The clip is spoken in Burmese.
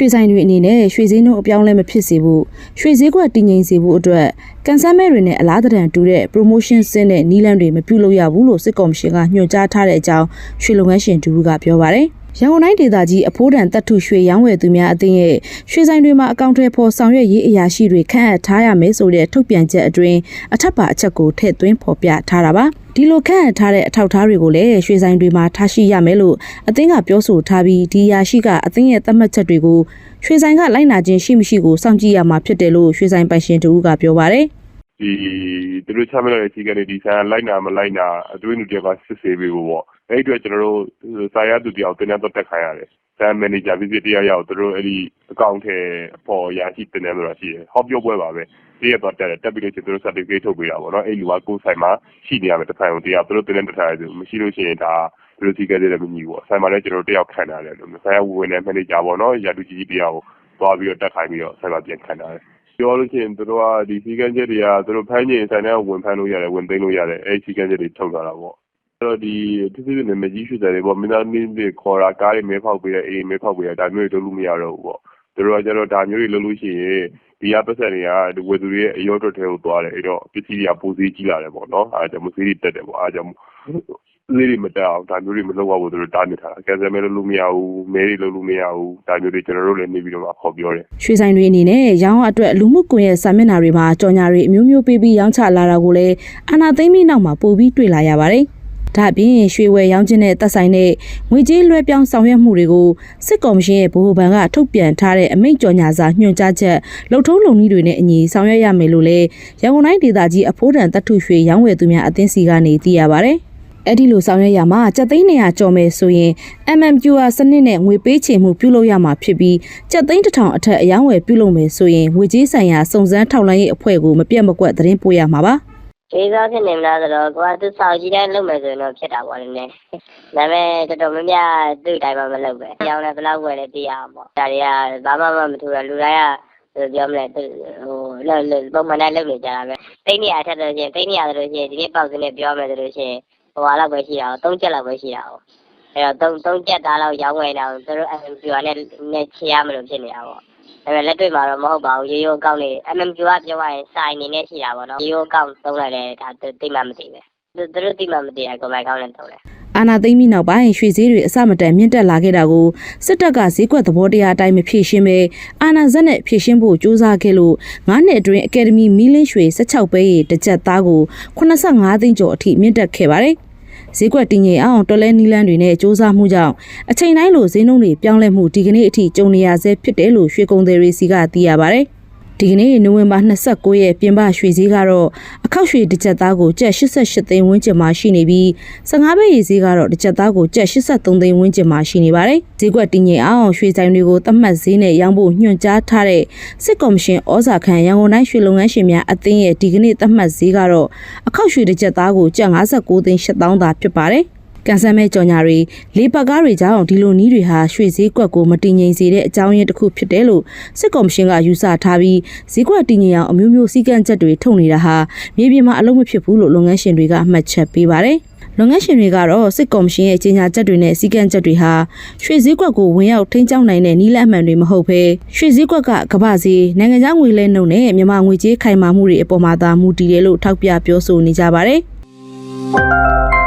ရွှေဆိုင်တွေအနေနဲ့ရွှေဈေးနှုန်းအပြောင်းလဲမဖြစ်စေဖို့ရွှေဈေးကွက်တည်ငြိမ်စေဖို့အတွက်ကန်ဆယ်မဲတွေနဲ့အလားတန်တူတဲ့ promotion စင်းတဲ့နီးလန်းတွေမပြုလုပ်ရဘူးလို့စစ်ကော်မရှင်ကညွှန်ကြားထားတဲ့အကြောင်းရွှေလုပ်ငန်းရှင်တူကပြောပါတယ် ရန်ကုန်တိုင်းဒေသကြီးအဖိုးတန်တပ်ထုရွှေရောင်းဝယ်သူများအသင်းရဲ့ရွှေဆိုင်တွေမှာအကောင့်ထဲပေါ်ဆောင်ရွက်ရေးအရာရှိတွေခန့်အပ်ထားရမယ်ဆိုတဲ့ထုတ်ပြန်ချက်အတွင်းအထက်ပါအချက်ကိုထည့်သွင်းဖော်ပြထားတာပါဒီလိုခန့်အပ်ထားတဲ့အထောက်အထားတွေကိုလည်းရွှေဆိုင်တွေမှာထားရှိရမယ်လို့အသင်းကပြောဆိုထားပြီးဒီအရာရှိကအသင်းရဲ့သတ်မှတ်ချက်တွေကိုရွှေဆိုင်ကလိုက်နာခြင်းရှိမရှိကိုစောင့်ကြည့်ရမှာဖြစ်တယ်လို့ရွှေဆိုင်ပိုင်ရှင်တူကပြောပါတယ် ဒီသူတို့ချမှတ်လိုက်တဲ့အခြေခံတွေဒီဆိုင်ကလိုက်နာမလိုက်နာအတွင်းလူတယောက်ကစစ်ဆေးပေးဖို့ပေါ့အဲ့ဒီအတွက်ကျွန်တော်တို့စာရသူတယောက်တင်တဲ့တော့တက်ခိုင်းရတယ်ဆန်မန်နေဂျာ visit တရားရောက်သူတို့အဲ့ဒီအကောင့်ထဲအပေါ်ရရှိတင်တယ်ဆိုတာရှိတယ်ဟောပြောပွဲပါပဲတရက်တော့တက်တယ်တက်ပြီးလို့ရှိရင်သူတို့ certificate ထုတ်ပေးတာပေါ့နော်အဲ့ဒီကကိုယ်ဆိုင်မှာရှိနေရမယ်တစ်ဆိုင်ကိုတရားသူတို့တင်တဲ့တစ်ဆိုင်ဆိုမရှိလို့ရှိရင်ဒါသူတို့စီကဲတဲ့မညီဘူးပေါ့ဆိုင်မှာလည်းကျွန်တော်တို့တယောက်ခံတာတယ်လို့ဆိုင်ကဝင်နေ manager ပေါ့နော်ရာတူကြီးကြီးတယောက်ကိုသွားပြီးတော့တက်ခိုင်းပြီးတော့ဆိုင်မှာပြန်ခံတာတယ် ပြောလို့ရှိရင်သူတို့ကဒီစီကန်းချက်တွေကသူတို့ဖမ်းကျင်ဆိုင်ထဲဝင်ဖမ်းလို့ရတယ်ဝင်သိမ်းလို့ရတယ်အဲဒီစီကန်းချက်တွေထုတ်လာတာပေါ့အဲ့တော့ဒီသူသူနဲ့မကြီးရွှေတယ်တွေပေါ့မင်းသားမင်းတွေခေါ်တာကားတွေမဲဖောက်ပေးတဲ့အေးမဲဖောက်ပေးတဲ့ဒါမျိုးတွေလုပ်လို့မရတော့ဘူးပေါ့သူတို့ကကျတော့ဒါမျိုးတွေလုပ်လို့ရှိရင်ဒီကပတ်သက်တွေကဝယ်သူတွေရဲ့အရောတွက်ထဲကိုသွားတယ်အဲ့တော့ပစ္စည်းတွေကပိုစည်းကြီးလာတယ်ပေါ့နော်အားကြောင့်မစည်းတွေတက်တယ်ပေါ့အားကြောင့် လေးတွေမတက်အောင်ဒါမျိုးတွေမလုပ်ရဘူးသူတို့တားမြစ်ထားတာကဲဆယ်မဲလုပ်လို့မရဘူးမဲတွေလုပ်လို့မရဘူးဒါမျိုးတွေကျွန်တော်တို့လည်းနေပြီးတော့ခေါ်ပြောတယ်ရွှေဆိုင်တွေအနေနဲ့ရောင်းအတွက်လူမှုကွန်ရက်စာမျက်နှာတွေမှာကြော်ညာတွေအမျိုးမျိုးပေးပြီးရောင်းချလာတာကိုလည်းအာနာသိမ့်ပြီးနောက်မှာပို့ပြီးတွေ့လာရပါတယ်။ဒါ့အပြင်ရွှေဝယ်ရောင်းခြင်းနဲ့သက်ဆိုင်တဲ့ငွေကြေးလွှဲပြောင်းဆောင်ရွက်မှုတွေကိုစစ်ကော်မရှင်ရဲ့ဗဟိုဘဏ်ကထုတ်ပြန်ထားတဲ့အမိန့်ကြော်ညာစာညွှန်ကြားချက်လှုပ်ထုံးလုံနည်းတွေနဲ့အညီဆောင်ရွက်ရမယ်လို့လည်းရန်ကုန်တိုင်းဒေသကြီးအဖိုးတန်တပ်ထုရွှေရောင်းဝယ်သူများအသင်းစီကနေသိရပါတယ်။ အဲ့ဒီလိုဆောင်ရွက်ရမှာစက်သိန်း200ကျော်မယ်ဆိုရင် MMQR စနစ်နဲ့ငွေပေးချေမှုပြုလုပ်ရမှာဖြစ်ပြီးစက်သိန်းတစ်ထောင်အထက်အယောင်းဝယ်ပြုလုပ်မယ်ဆိုရင်ငွေကြေးဆိုင်ရာစုံစမ်းထောက်လှမ်းရေးအဖွဲ့ကိုမပြတ်မကွက်သတင်းပို့ရမှာပါကျေးဇူးဖြစ်နေမလားဆိုတော့ကိုကသူစောက်ကြီးတိုင်းလုပ်မယ်ဆိုရင်တော့ဖြစ်တာပေါ့လေနည်းဒါပေမဲ့တော်တော်များများသူ့တိုင်းမှာမလုပ်ပဲ။ကြောင်းလည်းဘယ်လောက်ဝယ်လဲသိရအောင်ပေါ့။ဒါတွေကဘာမှမမထူတာလူတိုင်းကဘယ်လိုပြောမလဲသူဟိုလောလောပုံမှန်တိုင်းလုပ်နေကြတာပဲ။တိတ်နေရထက်လို့ရှိရင်တိတ်နေရဆိုလို့ရှိရင်ဒီနေ့ပေါက်စင်းနဲ့ပြောမယ်ဆိုလို့ရှိရင် ဟိုဟာလောက်ပဲရှိတာ။သုံးချက်လောက်ပဲရှိတာ။အဲတော့သုံးသုံးချက်သားလောက်ရောင်းဝယ်တာကိုသူတို့ MMQ နဲ့နဲ့ချေရမလို့ဖြစ်နေတာပေါ့။ဒါပေမဲ့လက်တွေ့မှာတော့မဟုတ်ပါဘူးရိုးရိုးအကောင့်လေး MMQ ကပြောရရင်စိုင်နေနဲ့ရှိတာပေါ့နော်ရိုးရိုးအကောင့်သုံးလိုက်တယ်ဒါသူသိမှမသိပဲသူသူတို့သိမှမသိတာကိုယ်ပိုင်အကောင့်နဲ့သုံးတယ် အာနာသိမ့်ပြီးနောက်ပိုင်းရွှေဈေးတွေအစမတန်မြင့်တက်လာခဲ့တာကိုစစ်တပ်ကဈေးကွက်သဘောတရားအတိုင်းမဖြည့်ရှင်းပဲအာနာဇက်နဲ့ဖြည့်ရှင်းဖို့ကြိုးစားခဲ့လို့9နှစ်အတွင်းအကယ်ဒမီမီလင်းရွှေ16ပဲရေတစ်ကြက်သားကို85သိန်းကျော်အထိမြင့်တက်ခဲ့ပါတယ်ဈေးကွက်တည်ငြိမ်အောင်တော်လဲနီလန်းတွေနဲ့စ조사မှုကြောင့်အချိန်တိုင်းလိုဈေးနှုန်းတွေပြောင်းလဲမှုဒီကနေ့အထိကြုံနေရဆဲဖြစ်တယ်လို့ရွှေကုန်သည်တွေစီကသိရပါတယ် ဒီကနေ့နိုဝင်ဘာ29ရက်ပြင်ပရွှေဈေးကတော့အခောက်ရွှေတစ်ကြက်သားကိုကျပ်88သိန်းဝန်းကျင်မှာရှိနေပြီး15ဘဲရေဈေးကတော့တစ်ကြက်သားကိုကျပ်83သိန်းဝန်းကျင်မှာရှိနေပါတယ်။ဈေးကွက်တည်ငြိမ်အောင်ရွှေဆိုင်တွေကိုသတ်မှတ်ဈေးနဲ့ရောင်းဖို့ညွှန်ကြားထားတဲ့စစ်ကော်မရှင်ဩဇာခံရန်ကုန်တိုင်းရွှေလုပ်ငန်းရှင်များအသင်းရဲ့ဒီကနေ့သတ်မှတ်ဈေးကတော့အခောက်ရွှေတစ်ကြက်သားကိုကျပ်59သိန်း8000သာဖြစ်ပါတယ်။ ကန်ဆယ်မဲကြော်ညာတွေလေးပတ်ကားတွေကြောင့်ဒီလိုနီးတွေဟာရွှေဈေးကွက်ကိုမတည်ငြိမ်စေတဲ့အကြောင်းရင်းတစ်ခုဖြစ်တယ်လို့စစ်ကော်မရှင်ကယူဆထားပြီးဈေးကွက်တည်ငြိမ်အောင်အမျိုးမျိုးစည်းကမ်းချက်တွေထုတ်နေတာဟာမြေပြင်မှာအလုံးမဖြစ်ဘူးလို့လုပ်ငန်းရှင်တွေကအမှတ်ချက်ပေးပါတယ်။လုပ်ငန်းရှင်တွေကတော့စစ်ကော်မရှင်ရဲ့ကြေညာချက်တွေနဲ့စည်းကမ်းချက်တွေဟာရွှေဈေးကွက်ကိုဝင်ရောက်ထိန်းကျောင်းနိုင်တဲ့နည်းလမ်းအမှန်တွေမဟုတ်ဘဲရွှေဈေးကွက်ကကမ္ဘာဈေးနိုင်ငံခြားငွေလဲနှုန်းနဲ့မြန်မာငွေကြေးခိုင်မာမှုတွေအပေါ်မှာသာမူတည်တယ်လို့ထောက်ပြပြောဆိုနေကြပါတယ်။